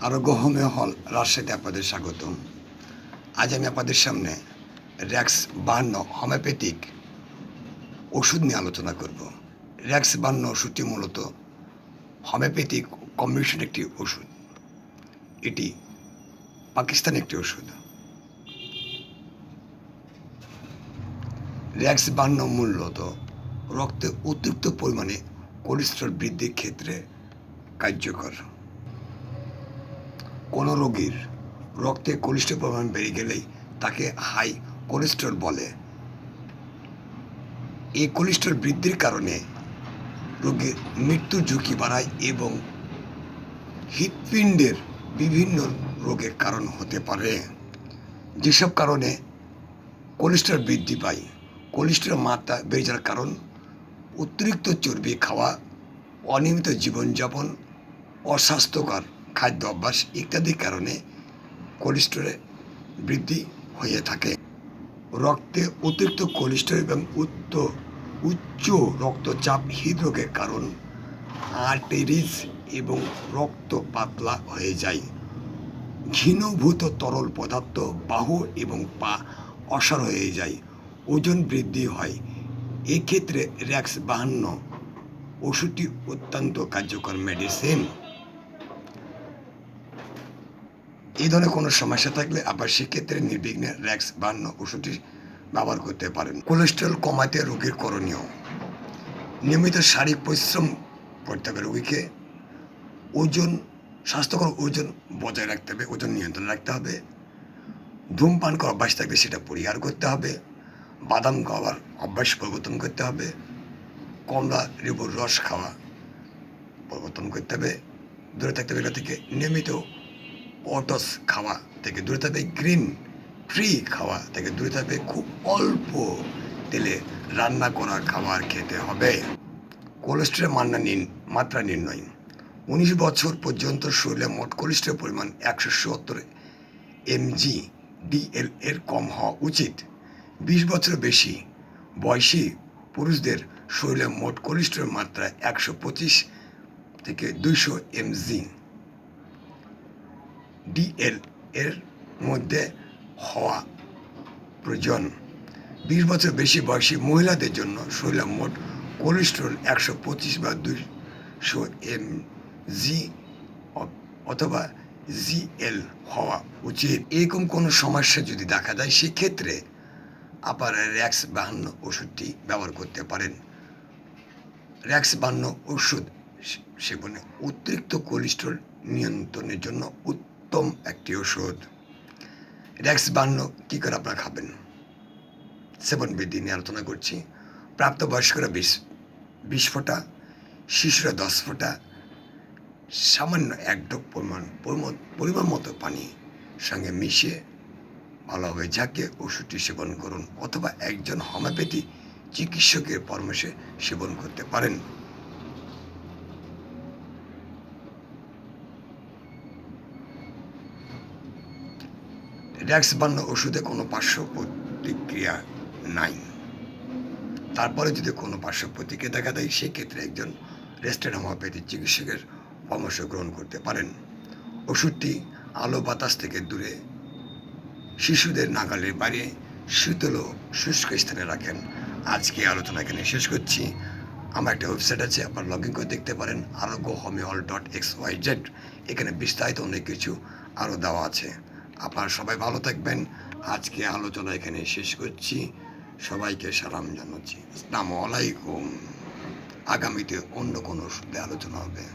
আরোগ্য হোমিও হল রাজশাহীতে আপনাদের স্বাগতম। আজ আমি আপনাদের সামনে র্যাক্স বাহান্ন হোমিওপ্যাথিক ওষুধ নিয়ে আলোচনা করব। র্যাক্স বাহান্ন ওষুধটি মূলত হোমিওপ্যাথিক কম্বিনেশন একটি ওষুধ। এটি পাকিস্তান একটি ওষুধ। র্যাক্স বাহান্ন মূলত রক্তে অতিরিক্ত পরিমাণে কোলেস্ট্রল বৃদ্ধির ক্ষেত্রে কার্যকর। কোনো রোগীর রক্তে কোলেস্ট্রল পরিমাণ বেড়ে গেলেই তাকে হাই কোলেস্ট্রল বলে। এই কোলেস্ট্রল বৃদ্ধির কারণে রোগীর মৃত্যুর ঝুঁকি বাড়ায় এবং হৃৎপিণ্ডের বিভিন্ন রোগের কারণ হতে পারে। যেসব কারণে কোলেস্ট্রল বৃদ্ধি পায়। কোলেস্ট্রল মাত্রা বেড়ে যাওয়ার কারণ অতিরিক্ত চর্বি খাওয়া, অনিয়মিত জীবনযাপন, অস্বাস্থ্যকর খাদ্য অভ্যাস ইত্যাদির কারণে কোলেস্টেরল বৃদ্ধি হয়ে থাকে। রক্তে অতিরিক্ত কোলেস্টেরল এবং উচ্চ উচ্চ রক্তচাপ হৃদরোগের কারণ আর্টেরিজ এবং রক্ত পাতলা হয়ে যায়। ঘৃণভূত তরল পদার্থ বাহু এবং পা অসার হয়ে যায়, ওজন বৃদ্ধি হয়। এক্ষেত্রে র্যাক্স বাহান্ন, ওষুধটি অত্যন্ত কার্যকর মেডিসিন। এই ধরনের কোনো সমস্যা থাকলে আবার সেক্ষেত্রে নির্বিঘ্নে র্যাক্স বাহান্ন ওষুধটি ব্যবহার করতে পারেন। কোলেস্ট্রল কমাতে রোগীর করণীয়। নিয়মিত শারীরিক পরিশ্রম করতে হবে রোগীকে। ওজন, স্বাস্থ্যকর ওজন বজায় রাখতে হবে, ওজন নিয়ন্ত্রণ রাখতে হবে। ধূমপান করার অভ্যাস থাকলে সেটা পরিহার করতে হবে। বাদাম খাওয়ার অভ্যাস পরিবর্তন করতে হবে। কমলা লেবুর রস খাওয়া পরিবর্তন করতে হবে। দূরে থাকতে হবে এগুলো থেকে। নিয়মিত ওটস খাওয়া থেকে দূরে থাকবে গ্রিন ট্রি খাওয়া থেকে দূরে থাকবে খুব অল্প তেলে রান্না করা খাবার খেতে হবে। কোলেস্ট্রল মান্না নিন- মাত্রা নির্ণয়। উনিশ বছর পর্যন্ত শরীরে মোট কোলেস্ট্রল পরিমাণ একশো সত্তর এমজি ডিএল এর কম হওয়া উচিত। বিশ বছর বেশি বয়সী পুরুষদের শরীরে মোট কোলেস্ট্রল মাত্রা একশো পঁচিশ থেকে দুইশো এমজি। ডিএল এর মধ্যে হওয়া প্রয়োজন। বিশ বছর বেশি বয়সী মহিলাদের জন্য শরীরে মোট কোলেস্ট্রল একশো পঁচিশ বা দুইশো এম জি অথবা জিএল হওয়া উচিত। এরকম কোনো সমস্যা যদি দেখা যায় সেক্ষেত্রে আপনারা র্যাক্স বাহান্ন ওষুধটি ব্যবহার করতে পারেন। র্যাক্স বাহান্ন ওষুধ সেবনে অতিরিক্ত কোলেস্ট্রল নিয়ন্ত্রণের জন্য উত্তম একটি ওষুধ র্যাক্স বাহান্ন কী করে আপনারা খাবেন? সেবন বৃদ্ধি নিয়ে আলোচনা করছি। প্রাপ্তবয়স্করা বিশ বিশ ফোঁটা, শিশুরা দশ ফোঁটা, সামান্য এক ডোপ পরিমাণ পরিমাণ- মতো পানি সঙ্গে মিশিয়ে ভালোভাবে ঝাঁকে ওষুধটি সেবন করুন অথবা একজন হোমিওপ্যাথি চিকিৎসকের পরামর্শে সেবন করতে পারেন। র্যাক্স বান্ন ওষুধে কোনো পার্শ্ব প্রতিক্রিয়া নাই। তারপরে যদি কোনো পার্শ্ব প্রতিক্রিয়া দেখা দেয়, সেক্ষেত্রে একজন রেস্টেড হোমিওপ্যাথি চিকিৎসকের পরামর্শ গ্রহণ করতে পারেন। ওষুধটি আলো বাতাস থেকে দূরে শিশুদের নাগালের বাইরে শীতল শুষ্ক স্থানে রাখেন। আজকে আলোচনা এখানে শেষ করছি। আমার একটা ওয়েবসাইট আছে, আপনার লগ ইন করে দেখতে পারেন আরোগ্য হোমিওল ডট এক্স ওয়াই জেড। এখানে বিস্তারিত অনেক কিছু আরও দেওয়া আছে। আপনারা সবাই ভালো থাকবেন। আজকে আলোচনা এখানে শেষ করছি। সবাইকে সালাম জানাচ্ছি। আসসালামু আলাইকুম। আগামীতে অন্য কোনো ওষুধে আলোচনা হবে।